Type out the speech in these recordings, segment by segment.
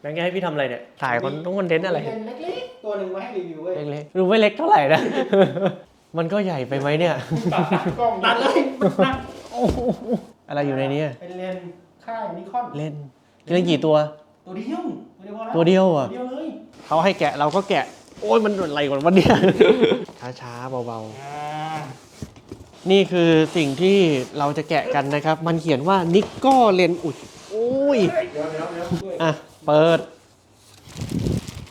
แบงค์จะให้พี่ทำอะไรเนี่ยถ่ายคอนต้องคอนเทนต์อะไรเล่นเล็กๆตัวหนึ่งมาให้รีวิวเว้ยเล็กๆรู้ไม่เล็กเท่าไหร่นะ มันก็ใหญ่ไปไหมเนี่ยตัดกล้องตัดเลยมันหนักอะไรอยู่ในนี้อะเป็นเลนส์ค่ายนิคอนเล่นเล่นกี่ตัว ตัวเดียวตัวเดียวพอแล้วตัวเดียวอะตัวเดียวเลยเขาให้แกะเราก็แกะ โอ้ยมันอะไรกว่าวันเนี้ยช้าๆเบาอ่าๆ นี่คือสิ่งที่เราจะแกะกันนะครับ มันเขียนว่านิกก็เลนอุดโอ้ย อะ เปิด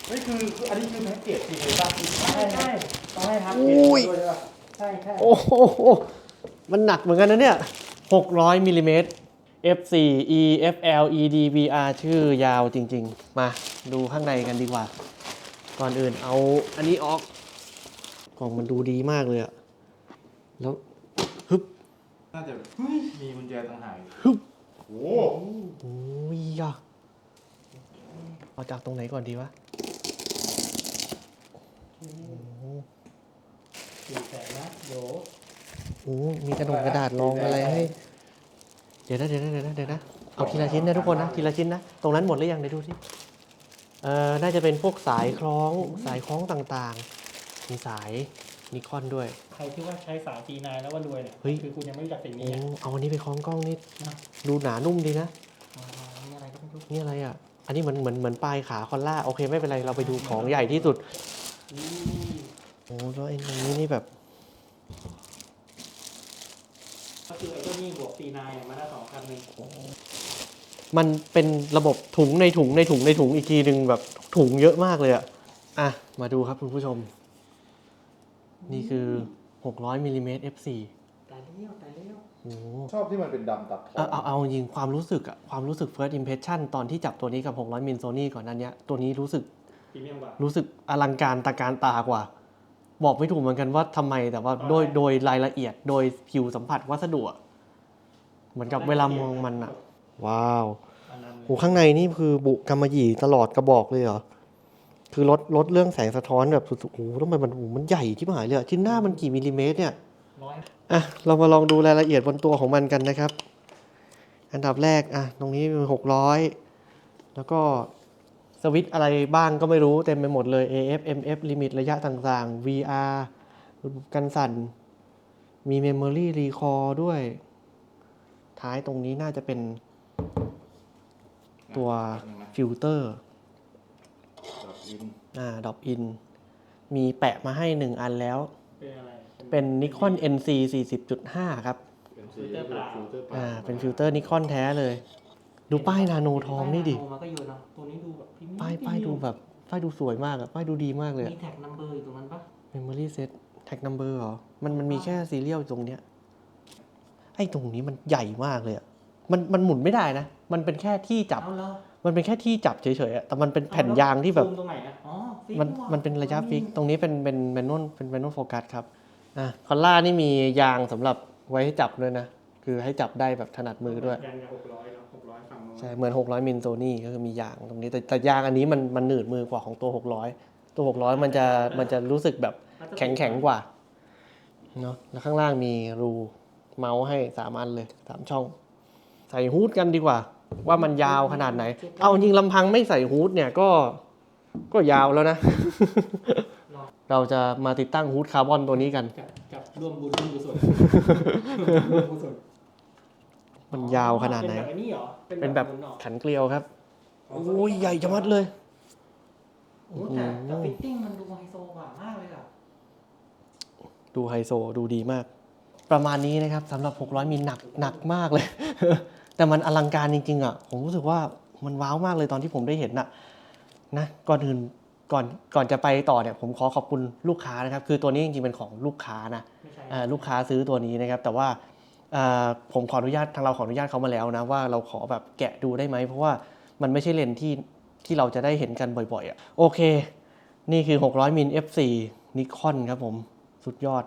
เฮ้ยคือคืออันนี้คือแพ็กเกจจริงเลยป่ะใช่ใช่ต้องให้ทักอุ้ย ด้วยใช่ป่ะใช่ใช่โอ้โห มันหนักเหมือนกันนะเนี่ย 600มิลลิเมตร F4 E FL ED VR ชื่อยาวจริง ๆ มาดูข้างในกันดีกว่า ก่อนอื่นเอาอันนี้ออก กล่องมันดูดีมากเลยอะแล้วฮึบน่าจะมีกุญแจต่างหากฮึบโอ้โอ้ยยะ เอาจากตรงไหนก่อนดีวะสี่แสนนะโยโอ้มีกระดงกระดาษรองอะไรให้ เดี๋ยวนะเดี๋ยวนะเดี๋ยวนะเดี๋ยวนะ เอาทีละชิ้นนะทุกคนนะ ทีละชิ้นนะ ตรงนั้นหมดหรือยังเดี๋ยวดูที่เอ่อ น่าจะเป็นพวกสายคล้อง สายคล้องต่างๆ มีสายนิคอนด้วย ใครที่ว่าใช้สายจีนายแล้วว่ารวยเนี่ย เฮ้ย คือคุณยังไม่รู้จักสิ่งโอ้นี้ไงเอาอันนี้ไปคล้องกล้องนี่ นะ ดูหนานุ่มดีนะ อ่านี่อะไรก็ไม่รู้ นี่อะไรอะ อันนี้เหมือนเหมือนเหมือนปลายขาคอลล่าโอเคไม่เป็นไรเราไปดูของใหญ่ที่สุดอืมโอ้แล้วไอ้ตรงนี้นี่แบบก็คือไอ้เจ้านี่บวกซีนายมาได้สองพันหนึ่งมันเป็นระบบถุงในถุงในถุงในถุงอีกทีหนึ่งแบบถุงเยอะมากเลยอะอะ มาดูครับคุณผู้ชม นี่คือ 600มิลลิเมตร f4 ตายเลี้ยวตายเลี้ยวโอ้โห ชอบที่มันเป็นดำตัดทอเอางเอาเอาจริงความรู้สึกอะความรู้สึก first impression ตอนที่จับตัวนี้กับ 600มิลโซนี่ก่อนนั้นเนี้ยตัวนี้รู้สึกพรีเมียมกว่ารู้สึกอลังการตะการตากว่า บอกไม่ถูกเหมือนกันว่าทำไมแต่ว่าอ่าโดยโดยรายละเอียดโดยผิวสัมผัสวัสดุอะเหมือนกับเวลามองมันอะว้าวอันนั้นโหข้างในนี่คือบุกำมะหยี่ตลอดกระบอกเลยเหรอคือลดลดเรื่องแสงสะท้อนแบบสุดๆโอ้โหทำไมมันโอ้โหมันใหญ่ที่หายเลยอะชิ้นหน้ามันกี่มิลลิเมตรเนี่ยร้อย อะเรามาลองดูรายละเอียดบนตัวของมันกันนะครับ อันดับแรกอะตรงนี้หกร้อยแล้วก็สวิตช์อะไรบ้างก็ไม่รู้เต็มไปหมดเลย AF MF ลิมิตระยะต่างๆ VR ระบบกันสั่น มี Memory Recall ด้วย ท้ายตรงนี้น่าจะเป็นตัวฟิลเตอร์แบบอินอ่าดอปอิน มีแปะมาให้หนึ่งอันแล้ว เป็นอะไร เป็น Nikon NC 40.5 ครับเป็นสีฟิลเตอร์เปล่าฟิลเตอร์เปล่า อ่าเป็นฟิลเตอร์นิคอนแท้เลย ดูป้ายนาโนทองนี่ดิโมันก็อยู่เนาะตัวนี้ดูแบบพรีเมียมป้ายป้ายดูแบบป้ายดูสวยมากอะป้ายดูดีมากเลยมีแท็กนัมเบอร์อยู่ตรงนั้นปะ Memory Set Tag Number เหรอ มันมันมีแค่ซีเรียลตรงเนี้ยไอ้ตรงนี้มันใหญ่มากเลยอะมันมันหมุนไม่ได้นะ มันเป็นแค่ที่จับ เอาแล้วมันเป็นแค่ที่จับเฉยๆอะแต่มันเป็นแผ่นยางที่แบบ ซูมตรงไหนอะอ๋อฟิกมันว่มันเป็นระยะฟิก ตรงนี้เป็นเป็นแมนนวลเป็นแมนนวลโฟกัสครับ อะคอลล่านี่มียางสำหรับไว้ให้จับด้วยนะ คือให้จับได้แบบถนัดมือด้วยยันหกร้อยเนาะหกร้อยฝั่งโน้นใช่เหมือน 600มิลโซนี่ก็คือมียางตรงนี้แต่แต่ยางอันนี้มันมันหนืดมือกว่าของตัว 600 ตัว 600 มันจะมันจะรู้สึกแบบแข็งแข็งกว่าเนาะแล้วข้างล่างมีรูเมาส์ให้สามอันเลยสามช่อง ใส่ฮูดกันดีกว่า ว่ามันยาวขนาดไหน เอาจริงลำพังไม่ใส่ฮูดเนี่ยก็ก็ยาวแล้วนะ เราจะมาติดตั้งฮูดคาร์บอนตัวนี้กัน กับกับร่วมบุญร่วมกุศลร่วมกุศลมันยาวขนาดไหน เป็นแบบนี้เหรอเป็นแบบหมุนหรอขันเกลียวครับโอ้ยใหญ่จะมัดเลยโอ้แต่แต่ฟิตติ้งมันดูไฮโซกว่ามากเลยอะดูไฮโซดูดีมาก ประมาณนี้นะครับสำหรับ 600 มิลหนักหนักมากเลย แต่มันอลังการจริง ๆ อะ ผมรู้สึกว่ามันว้าวมากเลยตอนที่ผมได้เห็นน่ะนะก่อนอื่น ก่อนก่อนจะไปต่อเนี่ยผมขอขอบคุณลูกค้านะครับ คือตัวนี้จริงๆเป็นของลูกค้านะไม่ใช่เอ่อลูกค้าซื้อตัวนี้นะครับ แต่ว่าเอ่อผมขออนุญาตทางเราขออนุญาตเขามาแล้วนะว่าเราขอแบบแกะดูได้ไหมเพราะว่ามันไม่ใช่เลนส์ที่ที่เราจะได้เห็นกันบ่อยๆอะโอเค นี่คือ 600มิล f4 นิคอนครับผมสุดยอด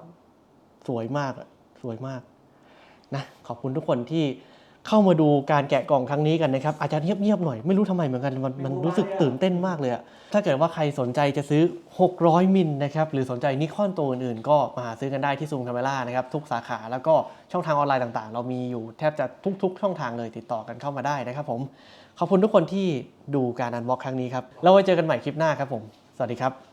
สวยมากอะสวยมากนะขอบคุณทุกคนที่ เข้ามาดูการแกะกล่องครั้งนี้กันนะครับอาจจะเงียบๆหน่อยไม่รู้ทำไมเหมือนกันมันมันรู้สึกตื่นเต้นมากเลยอะถ้าเกิดว่าใครสนใจจะซื้อ 600 มิลนะครับหรือสนใจนิคอนตัวอื่นๆก็มาหาซื้อกันได้ที่ซูมคาเมล่านะครับทุกสาขาแล้วก็ช่องทางออนไลน์ต่างๆ เรามีอยู่แทบจะทุก ๆ ช่องทางเลยติดต่อกันเข้ามาได้นะครับผมขอบคุณทุกคนที่ดูการอันบ็อกครั้งนี้ครับแล้วไว้เจอกันใหม่คลิปหน้าครับผมสวัสดีครับ